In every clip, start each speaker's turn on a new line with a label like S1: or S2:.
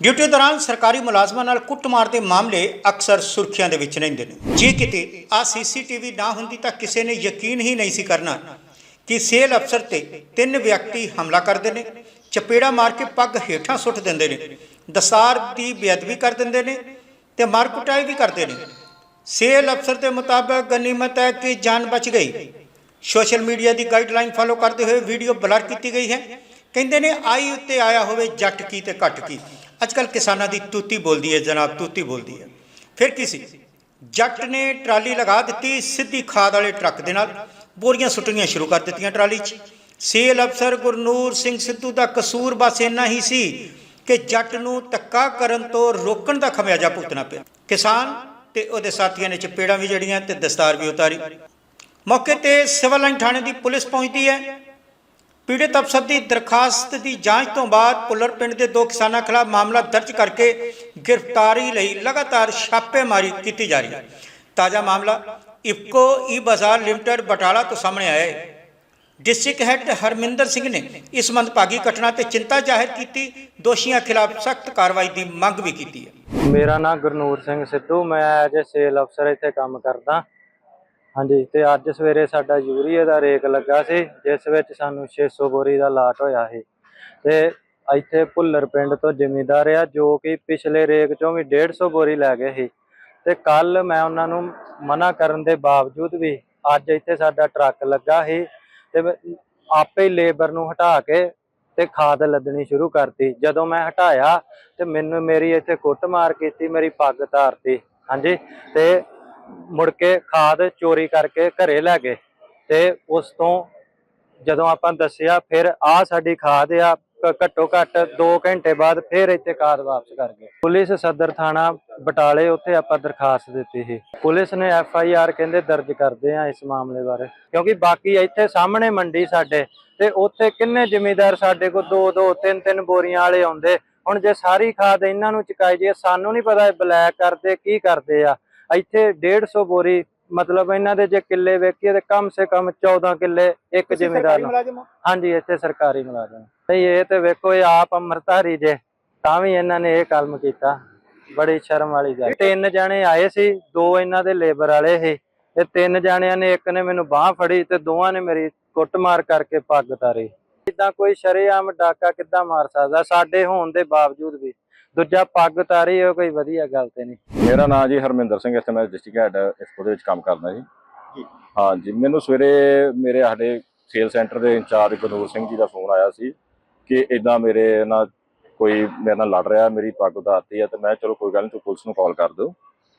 S1: Duty ਦੌਰਾਨ ਸਰਕਾਰੀ ਮੁਲਾਜ਼ਮਾਂ ਨਾਲ ਕੁੱਟਮਾਰ ਦੇ ਮਾਮਲੇ ਅਕਸਰ ਸੁਰਖੀਆਂ ਦੇ ਵਿੱਚ ਰਹਿੰਦੇ ਨੇ। ਜੇ ਕਿਤੇ ਆ ਸੀਸੀਟੀਵੀ ਨਾ ਹੁੰਦੀ ਤਾਂ ਕਿਸੇ ਨੇ ਯਕੀਨ ਹੀ ਨਹੀਂ ਸੀ ਕਰਨਾ ਕਿ ਸੇਲ ਅਫਸਰ ਤੇ ਤਿੰਨ ਵਿਅਕਤੀ ਹਮਲਾ ਕਰਦੇ ਨੇ, ਚਪੇੜਾ ਮਾਰ ਕੇ ਪੱਗ ਹੇਠਾਂ ਸੁੱਟ ਦਿੰਦੇ ਨੇ, ਦਸਾਰ ਦੀ ਬੇਅਦਬੀ ਕਰ ਦਿੰਦੇ ਨੇ ਤੇ ਮਾਰ ਕੁਟਾਈ ਵੀ ਕਰਦੇ ਨੇ। ਸੇਲ ਅਫਸਰ ਦੇ ਮੁਤਾਬਕ ਗਨੀਮਤ ਹੈ ਕਿ ਜਾਨ ਬਚ ਗਈ। ਸੋਸ਼ਲ ਮੀਡੀਆ ਦੀ ਗਾਈਡਲਾਈਨ ਫਾਲੋ ਕਰਦੇ ਹੋਏ ਵੀਡੀਓ ਬਲਰ ਕੀਤੀ ਗਈ ਹੈ। ਕਹਿੰਦੇ ਨੇ, ਆਈ ਉੱਤੇ ਆਇਆ ਹੋਵੇ ਜੱਟ ਕੀ ਤੇ ਘੱਟ ਕੀ। ਅੱਜ ਕੱਲ ਕਿਸਾਨਾਂ ਦੀ ਤੂਤੀ ਬੋਲਦੀ ਹੈ, ਜਨਾਬ ਤੂਤੀ ਬੋਲਦੀ ਹੈ। ਫਿਰ ਕੀ ਸੀ? ਜੱਟ ਨੇ ਟਰਾਲੀ ਲਗਾ ਦਿੱਤੀ ਸਿੱਧੀ ਖਾਦ ਵਾਲੇ ਟਰੱਕ ਦੇ ਨਾਲ। ਬੋਰੀਆਂ ਸੁੱਟਣੀਆਂ ਸ਼ੁਰੂ ਕਰ ਦਿੱਤੀਆਂ ਟਰਾਲੀ 'ਚ। ਸੇਲ ਅਫਸਰ ਗੁਰਨੂਰ ਸਿੰਘ ਸਿੱਧੂ ਦਾ ਕਸੂਰ ਬਸ ਇੰਨਾ ਹੀ ਸੀ ਕਿ ਜੱਟ ਨੂੰ ਧੱਕਾ ਕਰਨ ਤੋਂ ਰੋਕਣ ਦਾ ਖਮਿਆਜਾ ਭੁਗਤਣਾ ਪਿਆ। ਕਿਸਾਨ ਤੇ ਉਹਦੇ ਸਾਥੀਆਂ ਨੇ ਚਪੇੜਾਂ ਵੀ ਜੜੀਆਂ ਤੇ ਦਸਤਾਰ ਵੀ ਉਤਾਰੀ। ਮੌਕੇ ਤੇ ਸਿਵਲ ਲਾਈਨ ਥਾਣੇ ਦੀ ਪੁਲਿਸ ਪਹੁੰਚਦੀ ਹੈ। ਪੀੜਤ ਅਫਸਰ ਦੀ ਦਰਖਾਸਤ ਦੀ ਜਾਂਚ ਤੋਂ ਬਾਅਦ ਪੁੱਲਰ ਪਿੰਡ ਦੇ ਦੋ ਕਿਸਾਨਾਂ ਖਿਲਾਫ ਮਾਮਲਾ ਦਰਜ ਕਰਕੇ ਗ੍ਰਿਫਤਾਰੀ ਲਈ ਲਗਾਤਾਰ ਛਾਪੇਮਾਰੀ ਕੀਤੀ ਜਾ ਰਹੀ ਹੈ। ਤਾਜ਼ਾ ਮਾਮਲਾ ਇਫਕੋ ਈ ਬਾਜ਼ਾਰ ਲਿਮਟਿਡ ਬਟਾਲਾ ਤੋਂ ਸਾਹਮਣੇ ਆਇਆ ਹੈ। ਡਿਸਟ੍ਰਿਕਟ ਹੈਡ ਹਰਮਿੰਦਰ ਸਿੰਘ ਨੇ ਇਸ ਮੰਦਭਾਗੀ ਘਟਨਾ ਤੇ ਚਿੰਤਾ ਜ਼ਾਹਿਰ ਕੀਤੀ। ਦੋਸ਼ੀਆਂ ਖਿਲਾਫ ਸਖਤ ਕਾਰਵਾਈ ਦੀ ਮੰਗ ਵੀ ਕੀਤੀ ਹੈ।
S2: ਮੇਰਾ ਨਾਮ ਗੁਰਨੂਰ ਸਿੰਘ ਸਿੱਧੂ, ਮੈਂ ਐਜ ਸੇਲ ਅਫਸਰ ਇੱਥੇ ਕੰਮ ਕਰਦਾ। ਹਾਂਜੀ, ਤੇ ਅੱਜ ਸਵੇਰੇ ਸਾਡਾ ਯੂਰੀਏ ਦਾ ਰੇਕ ਲੱਗਾ ਸੀ, ਜਿਸ ਵਿੱਚ ਸਾਨੂੰ 600 ਬੋਰੀ ਦਾ ਲਾਟ ਹੋਇਆ ਸੀ। ਤੇ ਇੱਥੇ ਭੁੱਲਰ ਪਿੰਡ ਤੋਂ ਜ਼ਿਮੀਂਦਾਰ ਆ, ਜੋ ਕਿ ਪਿਛਲੇ ਰੇਕ ਚੋਂ ਵੀ 150 ਬੋਰੀ ਲੈ ਗਏ ਸੀ। ਤੇ ਕੱਲ ਮੈਂ ਉਹਨਾਂ ਨੂੰ ਮਨਾ ਕਰਨ ਦੇ ਬਾਵਜੂਦ ਵੀ ਅੱਜ ਇੱਥੇ ਸਾਡਾ ਟਰੱਕ ਲੱਗਾ ਸੀ, ਤੇ ਆਪੇ ਹੀ ਲੇਬਰ ਨੂੰ ਹਟਾ ਕੇ ਤੇ ਖਾਦ ਲੱਦਣੀ ਸ਼ੁਰੂ ਕਰਤੀ। ਜਦੋਂ ਮੈਂ ਹਟਾਇਆ, ਤੇ ਮੈਨੂੰ ਮੇਰੀ ਇੱਥੇ ਕੁੱਟਮਾਰ ਕੀਤੀ, ਮੇਰੀ ਪੱਗ ਧਾਰਤੀ ਹਾਂਜੀ, ਤੇ ਮੁੜ ਕੇ ਖਾਦ ਚੋਰੀ ਕਰਕੇ ਘਰੇ ਲੈ ਗਏ ਤੇ ਉਸ ਤੋਂ ਜਦੋਂ ਆਪਾਂ ਦੱਸਿਆ, ਫਿਰ ਆ ਸਾਡੀ ਖਾਦ ਆ ਘੱਟੋ ਘੱਟ 2 ਘੰਟੇ ਬਾਅਦ ਫਿਰ ਇੱਥੇ ਖਾਦ ਵਾਪਸ ਕਰ ਗਏ। ਪੁਲਿਸ ਸਦਰ ਥਾਣਾ ਬਟਾਲੇ ਉੱਥੇ ਆਪਾਂ ਦਰਖਾਸਤ ਦਿੱਤੀ ਸੀ। ਪੁਲਿਸ ਨੇ ਐਫ ਆਈ ਆਰ ਕਹਿੰਦੇ ਦਰਜ ਕਰਦੇ ਆ ਇਸ ਮਾਮਲੇ ਬਾਰੇ। ਕਿਉਂਕਿ ਬਾਕੀ ਇੱਥੇ ਸਾਹਮਣੇ ਮੰਡੀ ਸਾਡੇ ਤੇ ਉੱਥੇ ਕਿੰਨੇ ਜ਼ਿਮੀਦਾਰ ਸਾਡੇ ਕੋਲ ਦੋ ਦੋ, ਤਿੰਨ ਤਿੰਨ ਬੋਰੀਆਂ ਵਾਲੇ ਆਉਂਦੇ। ਹੁਣ ਜੇ ਸਾਰੀ ਖਾਦ ਇਹਨਾਂ ਨੂੰ ਚੁਕਾਈ ਜੇ ਸਾਨੂੰ ਨਹੀਂ ਪਤਾ ਬਲੈਕ ਕਰਦੇ, ਕੀ ਕਰਦੇ ਆ। ਇੱਥੇ 150 ਬੋਰੀ ਮਤਲਬ ਇਹਨਾਂ ਦੇ ਜੇ ਕਿੱਲੇ ਵੇਖੀਏ ਤੇ ਕਮ ਸੇ ਕਮ 14 ਕਿੱਲੇ ਇੱਕ ਜ਼ਿਮੀਦਾਰ ਨੂੰ ਹਾਂਜੀ ਇੱਥੇ ਸਰਕਾਰੀ ਮੁਲਾਜ਼ਮ। ਨਹੀਂ ਇਹ ਤੇ ਵੇਖੋ ਇਹ ਆਪ ਅੰਮ੍ਰਿਤਧਾਰੀ ਜੇ ਤਾਂ ਵੀ ਇਹਨਾਂ ਨੇ ਇਹ ਕਲਮ ਕੀਤਾ। ਬੜੀ ਸ਼ਰਮ ਵਾਲੀ ਗੱਲ। ਤਿੰਨ ਜਣੇ ਆਏ ਸੀ ਦੋ ਇਹਨਾਂ ਦੇ ਲੇਬਰ ਵਾਲੇ ਸੀ। ਇਹ ਤਿੰਨ ਜਣਿਆਂ ਨੇ ਇੱਕ ਨੇ ਮੈਨੂੰ ਬਾਹ ਫੜੀ ਤੇ ਦੋਵਾਂ ਨੇ ਮੇਰੀ ਕੁੱਟਮਾਰ ਕਰਕੇ ਪੱਗ ਤਾਰੀ। ਇਦਾਂ ਕੋਈ ਸ਼ਰੇਆਮ ਡਾਕਾ ਕਿੱਦਾਂ ਮਾਰ ਸਕਦਾ? ਸਾਡੇ ਹੋਣ ਦੇ ਬਾਵਜੂਦ ਵੀ। ਦੂਜਾ ਪੱਗ ਤਾਰੀ ਉਹ ਕੋਈ ਵਧੀਆ ਗੱਲ ਤੇ ਨਹੀਂ।
S3: ਮੇਰਾ ਨਾਮ ਜੀ ਹਰਮਿੰਦਰ ਸਿੰਘ ਇੱਥੇ ਮੈਂ ਡਿਸਟ੍ਰਿਕਟ ਹੈਡ ਇਸਕੋ ਦੇ ਵਿੱਚ ਕੰਮ ਕਰਦਾ ਜੀ। ਹਾਂ ਜੀ ਮੈਨੂੰ ਸਵੇਰੇ ਮੇਰੇ ਸਾਡੇ ਸੇਲ ਸੈਂਟਰ ਦੇ ਇੰਚਾਰਜ ਗੁਰਨੂਰ ਸਿੰਘ ਜੀ ਦਾ ਫੋਨ ਆਇਆ ਸੀ ਕਿ ਇਦਾਂ ਮੇਰੇ ਨਾਲ ਕੋਈ ਮੇਰੇ ਨਾਲ ਲੜ ਰਿਹਾ ਮੇਰੀ ਪੱਗ ਉਤਾਰਤੀ ਹੈ ਤੇ ਮੈਂ ਚਲੋ ਕੋਈ ਗੱਲ ਨਹੀਂ ਤੂੰ ਪੁਲਿਸ ਨੂੰ ਕਾਲ ਕਰ ਦਿਓ।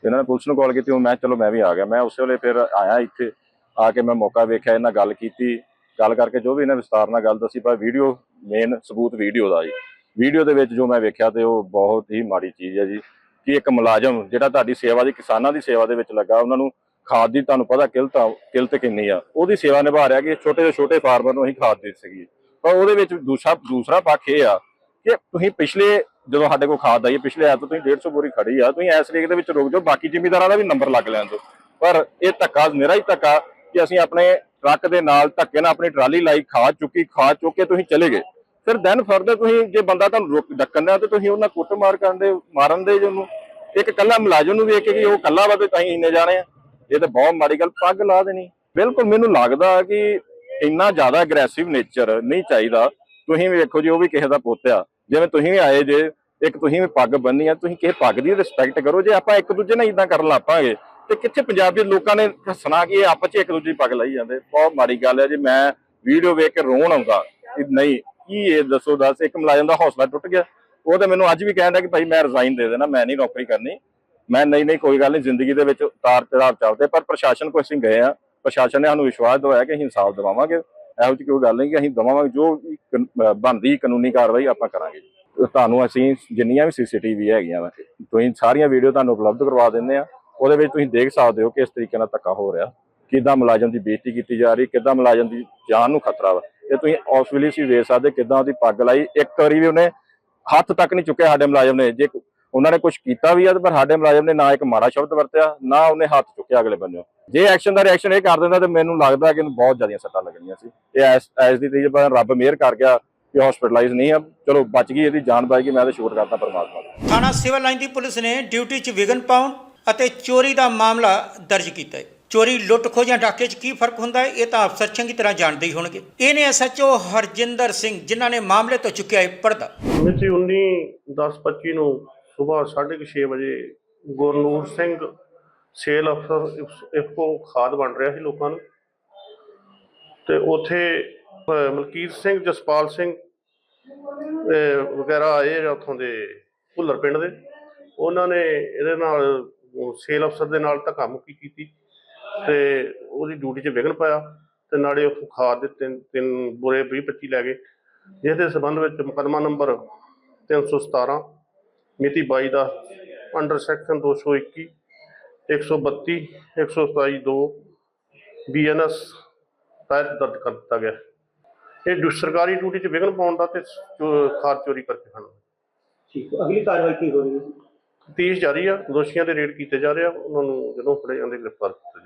S3: ਇਹਨਾਂ ਨੇ ਪੁਲਿਸ ਨੂੰ ਕਾਲ ਕੀਤੀ ਉਹ ਮੈਂ ਚਲੋ ਮੈਂ ਵੀ ਆ ਗਿਆ। ਮੈਂ ਉਸੇ ਵੇਲੇ ਫਿਰ ਆਇਆ ਇੱਥੇ ਆ ਕੇ ਮੈਂ ਮੌਕਾ ਵੇਖਿਆ ਇਹਨਾਂ ਗੱਲ ਕੀਤੀ। ਗੱਲ ਕਰਕੇ ਜੋ ਵੀ ਇਹਨਾਂ ਵਿਸਤਾਰ ਨਾਲ ਗੱਲ ਦੱਸੀ ਪਰ ਵੀਡੀਓ ਮੇਨ ਸਬੂਤ ਵੀਡੀਓ ਦਾ ਜੀ। ਵੀਡੀਓ ਦੇ ਵਿੱਚ ਜੋ ਮੈਂ ਵੇਖਿਆ ਤੇ ਉਹ ਬਹੁਤ ਹੀ ਮਾੜੀ ਚੀਜ਼ ਹੈ ਜੀ, ਕਿ ਇੱਕ ਮੁਲਾਜ਼ਮ ਜਿਹੜਾ ਤੁਹਾਡੀ ਸੇਵਾ ਦੀ, ਕਿਸਾਨਾਂ ਦੀ ਸੇਵਾ ਦੇ ਵਿੱਚ ਲੱਗਾ, ਉਹਨਾਂ ਨੂੰ ਖਾਦ ਦੀ ਤੁਹਾਨੂੰ ਪਤਾ ਕਿਲਤ ਆ- ਕਿਲਤ ਕਿੰਨੀ ਆ। ਉਹਦੀ ਸੇਵਾ ਨਿਭਾ ਰਿਹਾ ਕਿ ਛੋਟੇ ਤੋਂ ਛੋਟੇ ਫਾਰਮਰ ਨੂੰ ਅਸੀਂ ਖਾਦ ਦੇ ਸਕੀਏ। ਪਰ ਉਹਦੇ ਵਿੱਚ ਦੂਸਰਾ ਦੂਸਰਾ ਪੱਖ ਇਹ ਆ ਕਿ ਤੁਸੀਂ ਪਿਛਲੇ ਜਦੋਂ ਸਾਡੇ ਕੋਲ ਖਾਦ ਆਈ, ਪਿਛਲੇ ਐਤ ਤੋਂ ਤੁਸੀਂ 150 ਬੋਰੀ ਖੜੀ ਆ, ਤੁਸੀਂ ਇਸ ਰੇਕ ਦੇ ਵਿੱਚ ਰੁਕ ਜਾਓ, ਬਾਕੀ ਜ਼ਿਮੀਦਾਰਾਂ ਦਾ ਵੀ ਨੰਬਰ ਲੱਗ ਲੈਣ ਦਿਓ। ਪਰ ਇਹ ਧੱਕਾ ਮੇਰਾ ਹੀ ਧੱਕਾ ਕਿ ਅਸੀਂ ਆਪਣੇ ਟਰੱਕ ਦੇ ਨਾਲ ਧੱਕੇ ਨਾਲ ਆਪਣੀ ਟਰਾਲੀ ਲਾਈ, ਖਾਦ ਚੁੱਕੀ, ਖਾਦ ਚੁੱਕ ਕੇ ਤੁਸੀਂ ਚਲੇ ਗਏ। ਫਿਰ ਦੈਨ ਫਰਦਰ ਤੁਸੀਂ ਜੇ ਬੰਦਾ ਤੁਹਾਨੂੰ ਰੋਕ ਡੱਕਣ ਦਾ ਤੇ ਤੁਸੀਂ ਉਹਨਾਂ ਕੁੱਟ ਮਾਰ ਕਰਨ ਦੇ, ਮਾਰਨ ਦੇ ਜਿਹਨੂੰ ਇੱਕ ਕੱਲਾ ਮੁਲਾਜ਼ਮ ਨੂੰ ਵੇਖ ਕੇ ਕਿ ਉਹ ਕੱਲਾ ਵਾ ਤੇ ਤਾਂ ਹੀ ਇੰਨੇ ਜਾਣੇ ਆ। ਇਹ ਤਾਂ ਬਹੁਤ ਮਾੜੀ ਗੱਲ, ਪੱਗ ਲਾ ਦੇਣੀ। ਬਿਲਕੁਲ ਮੈਨੂੰ ਲੱਗਦਾ ਕਿ ਇੰਨਾ ਜ਼ਿਆਦਾ ਅਗਰੈਸਿਵ ਨੇਚਰ ਨਹੀਂ ਚਾਹੀਦਾ। ਤੁਸੀਂ ਵੀ ਵੇਖੋ ਜੀ, ਉਹ ਵੀ ਕਿਸੇ ਦਾ ਪੁੱਤ ਆ। ਜਿਵੇਂ ਤੁਸੀਂ ਵੀ ਆਏ ਜੇ, ਇੱਕ ਤੁਸੀਂ ਵੀ ਪੱਗ ਬੰਨੀ ਆ, ਤੁਸੀਂ ਕਿਸੇ ਪੱਗ ਦੀ ਰਿਸਪੈਕਟ ਕਰੋ। ਜੇ ਆਪਾਂ ਇੱਕ ਦੂਜੇ ਨਾਲ ਇਦਾਂ ਕਰਨ ਲੱਪਾਂਗੇ ਤੇ ਕਿੱਥੇ ਪੰਜਾਬੀ ਲੋਕਾਂ ਨੇ ਹੱਸਣਾ ਕਿ ਇਹ ਆਪਸ ਚ ਇੱਕ ਦੂਜੇ ਦੀ ਪੱਗ ਲਾਈ ਜਾਂਦੇ? ਬਹੁਤ ਮਾੜੀ ਗੱਲ ਹੈ ਜੀ। ਮੈਂ ਵੀਡੀਓ ਵੇਖ ਕੇ ਰੋਣ ਆਉਂਦਾ ਨਹੀਂ ਕੀ ਇਹ ਦੱਸੋ, ਦੱਸ, ਇੱਕ ਮੁਲਾਜ਼ਮ ਦਾ ਹੌਸਲਾ ਟੁੱਟ ਗਿਆ। ਉਹ ਤਾਂ ਮੈਨੂੰ ਅੱਜ ਵੀ ਕਹਿੰਦਾ ਕਿ ਭਾਈ ਮੈਂ ਰਿਜ਼ਾਈਨ ਦੇ ਦੇਣਾ, ਮੈਂ ਨਹੀਂ ਨੌਕਰੀ ਕਰਨੀ। ਮੈਂ ਨਹੀਂ ਨਹੀਂ, ਕੋਈ ਗੱਲ ਨਹੀਂ, ਜ਼ਿੰਦਗੀ ਦੇ ਵਿੱਚ ਉਤਾਰ ਚੜਾਵ ਚੱਲਦੇ, ਪਰ ਪ੍ਰਸ਼ਾਸਨ ਕੋਲ ਅਸੀਂ ਗਏ ਆ ਪ੍ਰਸ਼ਾਸਨ ਨੇ ਸਾਨੂੰ ਵਿਸ਼ਵਾਸ ਦਿਵਾਇਆ ਕਿ ਅਸੀਂ ਇਨਸਾਫ ਦਿਵਾਵਾਂਗੇ। ਇਹੋ ਜਿਹੀ ਕੋਈ ਗੱਲ ਨਹੀਂ ਕਿ ਅਸੀਂ ਦਵਾਵਾਂਗੇ ਜੋ ਵੀ ਬਣਦੀ ਕਾਨੂੰਨੀ ਕਾਰਵਾਈ ਆਪਾਂ ਕਰਾਂਗੇ ਤੁਹਾਨੂੰ ਅਸੀਂ ਜਿੰਨੀਆਂ ਵੀ ਸੀਸੀਟੀਵੀ ਹੈਗੀਆਂ ਵਾ, ਤੁਸੀਂ ਸਾਰੀਆਂ ਵੀਡੀਓ ਤੁਹਾਨੂੰ ਉਪਲਬਧ ਕਰਵਾ ਦਿੰਦੇ ਆ ਉਹਦੇ ਵਿੱਚ ਤੁਸੀਂ ਦੇਖ ਸਕਦੇ ਹੋ ਕਿ ਇਸ ਤਰੀਕੇ ਨਾਲ ਧੱਕਾ ਹੋ ਰਿਹਾ। ਕਿੱਦਾਂ ਮੁਲਾਜ਼ਮ ਦੀ ਬੇਇੱਜ਼ਤੀ ਕੀਤੀ ਜਾ ਰਹੀ, ਕਿੱਦਾਂ ਮੁਲਾਜ਼ਮ ਦੀ ਜਾਨ ਨੂੰ ਖਤਰਾ ਵਾ। ਇਹ ਤੁਸੀਂ ਉਸ ਵੇਲੇ ਸੀ ਵੇਖ ਸਕਦੇ ਕਿੱਦਾਂ ਉਹਦੀ ਪੱਗ ਲਾਈ। ਇੱਕ ਵਾਰੀ ਵੀ ਉਹਨੇ ਹੱਥ ਤੱਕ ਨਹੀਂ ਚੁੱਕਿਆ ਸਾਡੇ ਮੁਲਾਜ਼ਮ ਨੇ। ਜੇ ਉਹਨਾਂ ਨੇ ਕੁਝ ਕੀਤਾ ਵੀ ਆ, ਪਰ ਸਾਡੇ ਮੁਲਾਜ਼ਮ ਨੇ ਨਾ ਇੱਕ ਮਾੜਾ ਸ਼ਬਦ ਵਰਤਿਆ, ਨਾ ਉਹਨੇ ਹੱਥ ਚੁੱਕਿਆ ਅਗਲੇ ਬੰਨਿਓ। ਜੇ ਐਕਸ਼ਨ ਦਾ ਰਿਐਕਸ਼ਨ ਇਹ ਕਰ ਦਿੰਦਾ, ਤੇ ਮੈਨੂੰ ਲੱਗਦਾ ਕਿ ਇਹਨੂੰ ਬਹੁਤ ਜ਼ਿਆਦਾ ਸੱਟਾਂ ਲੱਗਣੀਆਂ ਸੀ। ਇਹ ਐਸ ਐਸ ਦੀ ਤੀਜ ਪਰ ਰੱਬ ਮਿਹਰ ਕਰ ਗਿਆ ਇਹ ਹਸਪੀਟਲਾਈਜ਼ ਨਹੀਂ ਆ। ਚਲੋ, ਬਚ ਗਈ ਇਹਦੀ, ਜਾਨ ਬਚ ਗਈ, ਮੈਂ ਤਾਂ ਸ਼ੁਕਰ ਕਰਦਾ ਪਰਮਾਤਮਾ ਦਾ।
S1: ਥਾਣਾ ਸਿਵਲ ਲਾਈਨ ਦੀ ਪੁਲਿਸ ਨੇ ਡਿਊਟੀ 'ਚ ਵਿਘਨ ਪਾਉਣ ਅਤੇ ਚੋਰੀ ਦਾ ਮਾਮਲਾ ਦਰਜ ਕੀਤਾ ਹੈ। ਚੋਰੀ ਲੁੱਟ ਖੋਹ ਜਾਂ ਡਾਕੇ 'ਚ ਕੀ ਫ਼ਰਕ ਹੁੰਦਾ ਹੈ? ਇਹ ਤਾਂ ਅਫਸਰ ਚੰਗੀ ਤਰ੍ਹਾਂ ਜਾਣਦੇ ਹੀ ਹੋਣਗੇ। ਇਹ ਐਸਐਚਓ ਹਰਜਿੰਦਰ ਸਿੰਘ, ਜਿਨ੍ਹਾਂ ਨੇ ਮਾਮਲੇ ਤੋਂ ਚੁੱਕਿਆ ਹੈ ਪਰਦਾ।
S4: ਮਿਤੀ 19 10:25 ਨੂੰ ਸਵੇਰ 6:30 ਵਜੇ ਗੁਰਨੂਰ ਸਿੰਘ, ਸੇਲ ਅਫਸਰ ਇਫਕੋ ਖਾਦ ਵੰਡ ਰਿਹਾ ਸੀ ਲੋਕਾਂ ਨੂੰ। ਤੇ ਉਥੇ ਮਲਕੀਤ ਸਿੰਘ, ਜਸਪਾਲ ਸਿੰਘ ਵਗੈਰਾ ਆਏ ਆ ਉੱਥੋਂ ਦੇ ਭੁੱਲਰ ਪਿੰਡ ਦੇ। ਉਹਨਾਂ ਨੇ ਇਹਦੇ ਨਾਲ ਸੇਲ ਅਫਸਰ ਦੇ ਨਾਲ ਧੱਕਾ ਮੁੱਕੀ ਕੀਤੀ। ਤੇ ਉਹਦੀ ਡਿਊਟੀ 'ਚ ਵਿਘਨ ਪਾਇਆ ਤੇ ਨਾਲੇ ਉਹ ਖਾਦ ਦੇ ਤਿੰਨ ਤਿੰਨ ਬੁਰੇ 20 25 ਲੈ ਗਏ। ਜਿਸ ਦੇ ਸਬੰਧ ਵਿੱਚ ਮੁਕੱਦਮਾ ਨੰਬਰ 317 ਮਿਤੀ 22 ਦਾ ਅੰਡਰ ਸੈਕਸ਼ਨ 221 132 127 2 ਬੀਐਨਐਸ ਤਹਿਤ ਦਰਜ ਕਰ ਦਿੱਤਾ ਗਿਆ। ਇਹ ਸਰਕਾਰੀ ਡਿਊਟੀ 'ਚ ਵਿਘਨ ਪਾਉਣ ਦਾ ਤੇ ਖਾਦ ਚੋਰੀ ਕਰਕੇ ਖਾਣ
S5: ਠੀਕ ਹੈ ਅਗਲੀ ਕਾਰਵਾਈ ਕੀ ਹੋਣੀ ਹੈ?
S4: ਤੀਸ ਜਾਰੀ ਆ ਦੋਸ਼ੀਆਂ ਦੇ ਰੇਡ ਕੀਤੇ ਜਾ ਰਹੇ ਆ ਉਹਨਾਂ ਨੂੰ ਜਦੋਂ ਫੜੇ ਜਾਂਦੇ ਗ੍ਰਿਫਤਾਰ।